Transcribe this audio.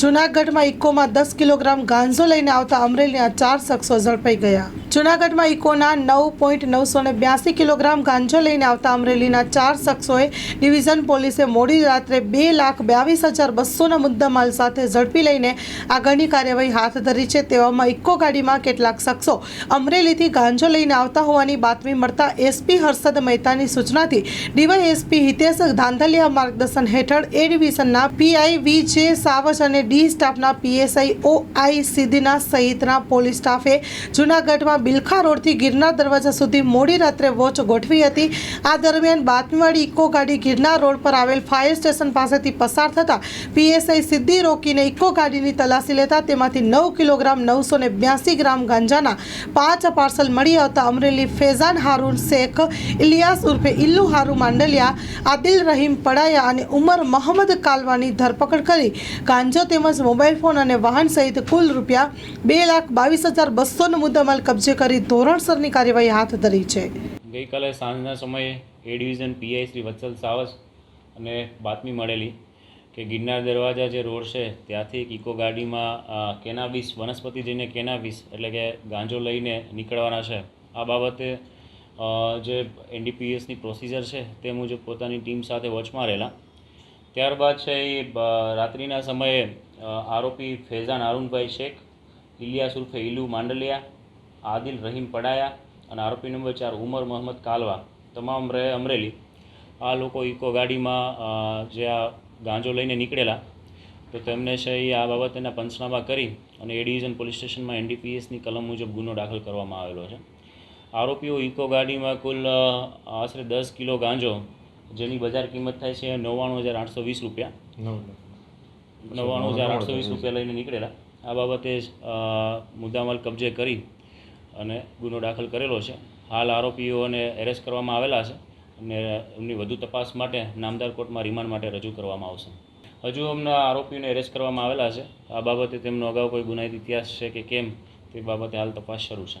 જૂનાગઢમાં ઇકોમાં દસ કિલોગ્રામ ગાંજો લઈને આવતા અમરેલીના ચાર શખ્સો ઝડપાઈ ગયા. જૂનાગઢમાં ઇકોના નવ પોઈન્ટ નવસો ને બ્યાસી કિલોગ્રામ ગાંજો લઈને આવતા અમરેલીના ચાર શખ્સોએ ડિવિઝન પોલીસે મોડી રાત્રે બે લાખ બ્યાવીસ હજાર બસોના મુદ્દામાલ સાથે ઝડપી લઈને આગળની કાર્યવાહી હાથ ધરી છે. તેવામાં ઇકો ગાડીમાં કેટલાક શખ્સો અમરેલીથી ગાંજો લઈને આવતા હોવાની બાતમી મળતા એસપી હર્ષદ મહેતાની સૂચનાથી ડીવાયએસપી હિતેશ ધાંધલિયા માર્ગદર્શન હેઠળ એ ડિવિઝનના પીઆઈ વી જે સાવજ અને ડી સ્ટાફના પીએસઆઈ ઓ આઈ સિદ્ધિના સહિતના પોલીસ સ્ટાફે જૂનાગઢમાં બિલખા રોડથી ગિરનાર દરવાજા સુધી મોડી રાત્રે વોચ ગોઠવી હતી. આ દરમિયાન બાતમીવાળી ઇકો ગાડી ગિરનાર રોડ પર આવેલ ફાયર સ્ટેશન પાસેથી પસાર થતાં પીએસઆઈ સિદ્ધિ રોકીને ઇકો ગાડીની તલાશી લેતા તેમાંથી નવ કિલોગ્રામ નવસો બ્યાસી ગ્રામ ગાંજાના પાંચ પાર્સલ મળી આવતા અમરેલી ફેઝાન હારૂન શેખ, ઇલિયાસ ઉર્ફે ઇલ્લુ હારુ માંડલિયા, આદિલ રહીમ પડાયા અને ઉમર મોહમ્મદ કાલવાની ધરપકડ કરી. ગાંજો તેમજ મોબાઈલ ફોન અને વાહન સહિત કુલ રૂપિયા બે લાખ બાવીસ હજાર બસોનો મુદ્દામાલ કબજે કરી ધોરણસરની કાર્યવાહી હાથ ધરી છે. ગઈકાલે સાંજના સમયે A division PI Shri Vatsal Savas અને બાતમી મળેલી કે ગિરનાર દરવાજા જે રોડ છે, ત્યાંથી એક ઇકો ગાડીમાં કેનાબીસ, વનસ્પતિ જઈને કેનાબીસ એટલે કે ગાંજો લઈને નીકળવાના છે. આ બાબતે જે એનડીપીએસની પ્રોસિજર છે તે મુજબ પોતાની ટીમ સાથે વોચમાં રહેલા. ત્યારબાદ છે એ રાત્રિના સમયે આરોપી ફેઝાન હારૂનભાઈ શેખ, ઇલિયાસ ઉર્ફે ઇલુ માંડલિયા, આદિલ રહીમ પડાયા અને આરોપી નંબર ચાર ઉમર મોહમ્મદ કાલવા, તમામ રહે અમરેલી. આ લોકો ઇકો ગાડીમાં જે આ ગાંજો લઈને નીકળેલા, તો તેમને છે એ આ બાબતેના પંચનામા કરી અને એ ડિવિઝન પોલીસ સ્ટેશનમાં એનડીપીએસની કલમ મુજબ ગુનો દાખલ કરવામાં આવેલો છે. આરોપીઓ ઇકો ગાડીમાં કુલ આશરે દસ કિલો ગાંજો જેની બજાર કિંમત થાય છે નવ્વાણું હજાર આઠસો વીસ રૂપિયા. નવ્વાણું હજાર આઠસો વીસ રૂપિયા લઈને નીકળેલા. આ બાબતે મુદ્દામાલ કબજે કરી અને ગુનો દાખલ કરેલો છે. હાલ આરોપીઓને એરેસ્ટ કરવામાં આવેલા છે અને એમની વધુ તપાસ માટે નામદાર કોર્ટમાં રિમાન્ડ માટે રજૂ કરવામાં આવશે. હજુ અમના આરોપીઓને એરેસ્ટ કરવામાં આવેલા છે. આ બાબતે તેમનો અગાઉ કોઈ ગુનાહિત ઇતિહાસ છે કે કેમ તે બાબતે હાલ તપાસ શરૂ છે.